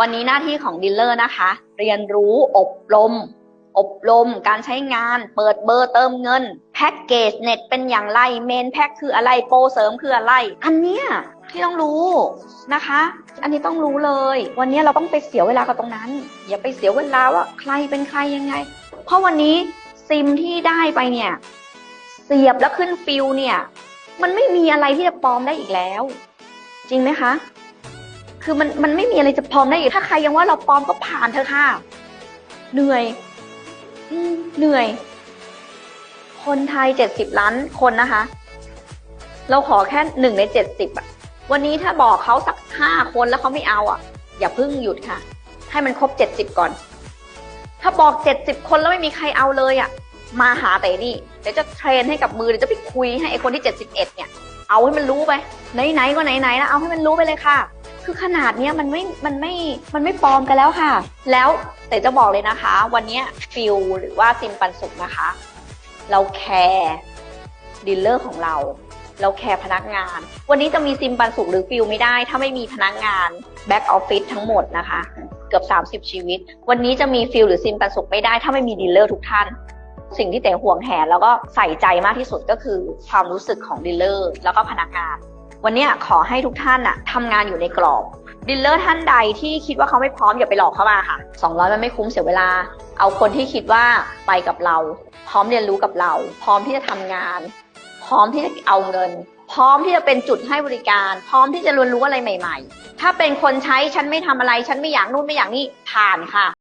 วันนี้หน้าที่ของดีลเลอร์นะคะ เรียนรู้อบรม อบรม การใช้งาน เปิดเบอร์เติมเงิน แพ็กเกจเน็ตเป็นอย่างไร เมนแพ็กคืออะไร โปรเสริมคืออะไร อันเนี้ยที่ต้องรู้นะคะ อันนี้ต้องรู้เลย วันนี้เราต้องไปเสียเวลากับตรงนั้น อย่าไปเสียเวลาว่าใครเป็นใครยังไง เพราะวันนี้ซิมที่ได้ไปเนี่ย เสียบแล้วขึ้นฟิลเนี่ย มันไม่มีอะไรที่จะปลอมได้อีกแล้ว จริงไหมคะ คือมันมันไม่มีอะไรจะปลอมได้อีกถ้าใครยังว่าเราปลอมก็ผ่านเถอะค่ะ เหนื่อย อืมเหนื่อย คนไทยเจ็ดสิบล้านคนนะคะ เราขอแค่หนึ่งในเจ็ดสิบอะวันนี้ถ้าบอกเขาสักห้าคนแล้วเขาไม่เอาอะอย่าเพิ่งหยุดค่ะ ให้มันครบเจ็ดสิบก่อน ถ้าบอกเจ็ดสิบคนแล้วไม่มีใครเอาเลยอะมาหาแต่นี่เดี๋ยวจะเทรนให้กับมือเดี๋ยวจะไปคุยให้ไอคนที่เจ็ดสิบเอ็ดเนี่ย เอาให้มันรู้ไปไหนๆก็ไหนๆแล้วเอาให้มันรู้ไปเลยค่ะ คือขนาดเนี้ยมันไม่ มันไม่ มันไม่ปลอมกันแล้วค่ะ แล้วแต่จะบอกเลยนะคะ วันนี้ฟิลหรือว่าซิมปันสุกนะคะ เราแคร์ดีลเลอร์ของเรา เราแคร์พนักงาน วันนี้จะมีซิมปันสุกหรือฟิลไม่ได้ ถ้าไม่มีพนักงานแบ็กออฟฟิศทั้งหมดนะคะ เกือบ 30 ชีวิต วันนี้จะมีฟิลหรือซิมปันสุกไม่ได้ ถ้าไม่มีดีลเลอร์ทุกท่านสิ่งที่เต๋ห่วงแหนแล้วก็ใส่ใจมากที่สุดก็คือความรู้สึกของดีลเลอร์แล้วก็พนักงาน วันนี้ขอให้ทุกท่านอะทำงานอยู่ในกรอบดีลเลอร์ท่านใดที่คิดว่าเขาไม่พร้อมอย่าไปหลอกเขามาค่ะ200มันไม่คุ้มเสียเวลา เอาคนที่คิดว่าไปกับเรา พร้อมเรียนรู้กับเรา พร้อมที่จะทำงาน พร้อมที่จะเอาเงิน พร้อมที่จะเป็นจุดให้บริการ พร้อมที่จะเรียนรู้อะไรใหม่ ๆ ถ้าเป็นคนใช้ฉันไม่ทำอะไร ฉันไม่อยากนู่นไม่อยากนี่ผ่านค่ะ